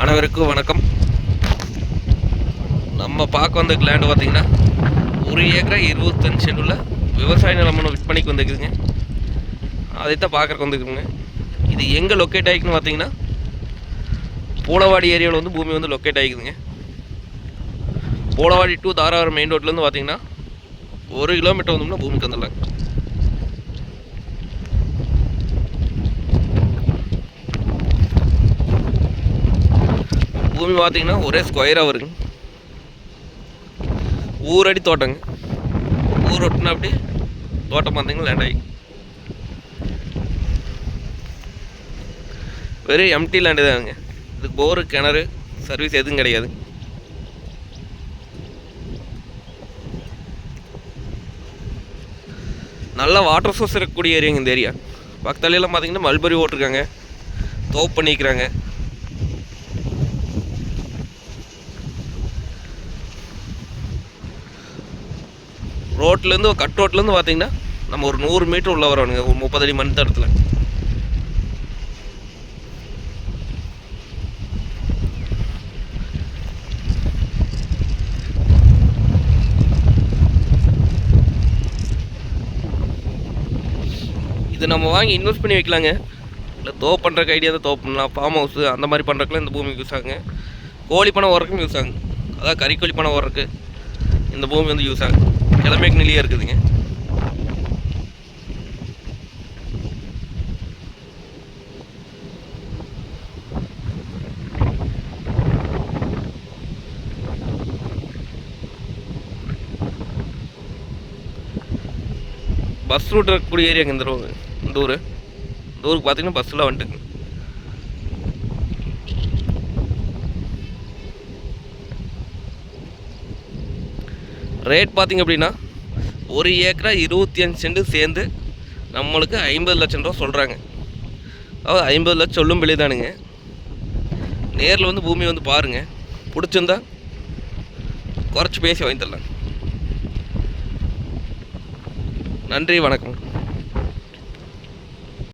அனைவருக்கும் வணக்கம். நம்ம பார்க்க வந்த லேண்டு பார்த்திங்கன்னா ஒரு ஏக்கரா இருபத்தஞ்சு சென்ட் விவசாய நிலம் ஒன்று விற்பனைக்கு வந்துருக்குதுங்க. அதைத்தான் பார்க்குறக்கு வந்துருக்குங்க. இது எங்கே லொக்கேட் ஆகிக்குன்னு பார்த்தீங்கன்னா போலவாடி ஏரியாவில் வந்து பூமி வந்து லொக்கேட் ஆகிக்குதுங்க போலவாடி டு தாராவரம் மெயின் ரோட்லேருந்து பார்த்தீங்கன்னா ஒரு கிலோமீட்டர் வந்தோம்னா பூமிக்கு வந்துடலாங்க. பூமி பார்த்தீங்கன்னா ஒரே ஸ்கொயராக வருங்க. ஊரடி தோட்டங்க. ஊர் ஒட்டினா அப்படி தோட்டம் பார்த்தீங்கன்னா லேண்ட் ஆகி. வெறும் எம்டி லேண்டு தானுங்க இதுக்கு போரு கிணறு சர்வீஸ் எதுவும் கிடையாது. நல்ல வாட்டர் சோர்ஸ் இருக்கக்கூடிய ஏரியாங்க இந்த ஏரியா பக்கத்துலலாம் பார்த்தீங்கன்னா மல்பரி ஓட்டிருக்காங்க. தோப்பு பண்ணிக்கிறாங்க. ரோட்லேருந்து கட் ரோட்லேருந்து பார்த்தீங்கன்னா நம்ம ஒரு நூறு மீட்டர் உள்ளே வரணுங்க ஒரு முப்பது அடி மண் தடத்தில். இது நம்ம வாங்கி இன்வெஸ்ட் பண்ணி வைக்கலாங்க. இல்லை தோ பண்ணுறக்கு ஐடியா தான் தோ பண்ணலாம். ஃபார்ம் ஹவுஸு அந்த மாதிரி பண்ணுறக்குலாம் இந்த பூமிக்கு யூஸ் ஆகுங்க. கோழி பணம் ஓடுறக்கும் யூஸ் ஆகுங்க. அதான் கறிக்கோழி பணம் ஓடுறக்கு இந்த பூமி வந்து யூஸ் ஆகும் கிளம்பேக்கு நிலையாக இருக்குதுங்க. பஸ் ரூட் இருக்கக்கூடிய ஏரியாங்க இந்த ரோடு? இந்த ஊர்? இந்த ஊருக்கு பார்த்தீங்கன்னா பஸ்ஸில் வந்துட்டுங்க. ரேட் பார்த்திங்க அப்படின்னா ஒரு ஏக்கரா இருபத்தி அஞ்சு சென்ட் சேர்ந்து நம்மளுக்கு ஐம்பது லட்சம் ரூபா சொல்கிறாங்க அதாவது ஐம்பது லட்சம் சொல்லும் விலை தானுங்க. நேரில் வந்து பூமி வந்து பாருங்கள் பிடிச்சிருந்தா குறைச்சி பேசி வாங்கி தரலாம் நன்றி வணக்கம்.